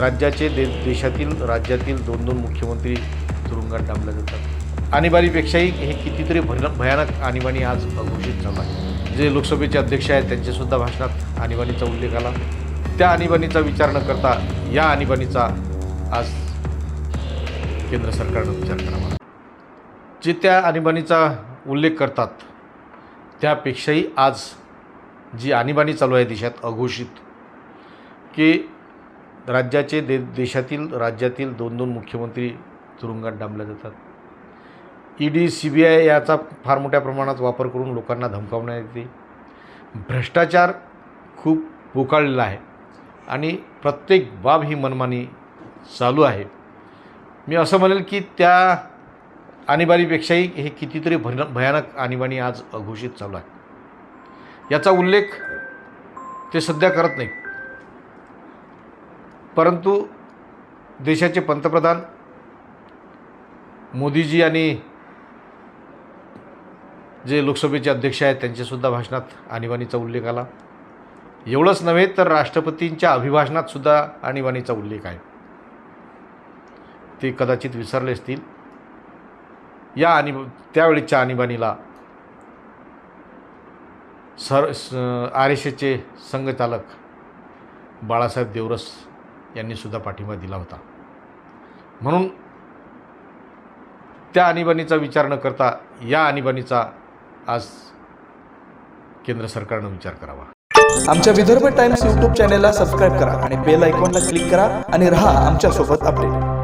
राज्याचे दे देशातील राज्यातील दोन दोन मुख्यमंत्री तुरुंगात डांबल्या जातात. आणीबाणीपेक्षाही हे कितीतरी भन भयानक आणीबाणी आज घोषित झालं आहे. जे लोकसभेचे अध्यक्ष आहेत त्यांच्यासुद्धा भाषणात आणीबाणीचा उल्लेख आला. त्या आणीबाणीचा विचार न करता या आणीबाणीचा आज केंद्र सरकारनं विचार करावा. जे त्या आणीबाणीचा उल्लेख करतात त्यापेक्षाही आज जी आणीबाणी चालू आहे देशात अघोषित की राज्याचे दे देशातील राज्यातील दोन दोन मुख्यमंत्री तुरुंगात डांबल्या जातात. E D C B I याचा फार मोठ्या प्रमाणात वापर करून लोकांना धमकावण्यात येते. भ्रष्टाचार खूप पोकाळलेला आहे आणि प्रत्येक बाब ही मनमानी चालू आहे. मी असं म्हणेल की त्या आणीबाणीपेक्षाही हे कितीतरी भन भयानक आणीबाणी आज अघोषित चालू आहे. याचा उल्लेख ते सध्या करत नाहीत. परंतु देशाचे पंतप्रधान मोदीजी आणि जे लोकसभेचे अध्यक्ष आहेत त्यांच्यासुद्धा भाषणात आणीबाणीचा उल्लेख आला. एवढंच नव्हे तर राष्ट्रपतींच्या अभिभाषणातसुद्धा आणीबाणीचा उल्लेख आहे. ते कदाचित विसरले असतील. या आणि त्यावेळेच्या आणीबाणीला सर आर एस एसचे संघचालक बाळासाहेब देवरस यांनी सुद्धा पाठिंबा दिला होता. म्हणून त्या आणीबाणीचा विचार न करता या आणीबाणीचा आज केंद्र सरकारनं विचार करावा. आमच्या विदर्भ टाइम्स यूट्यूब चॅनेलला सबस्क्राईब करा आणि बेल आयकॉनला क्लिक करा आणि रहा आमच्यासोबत अपडेट.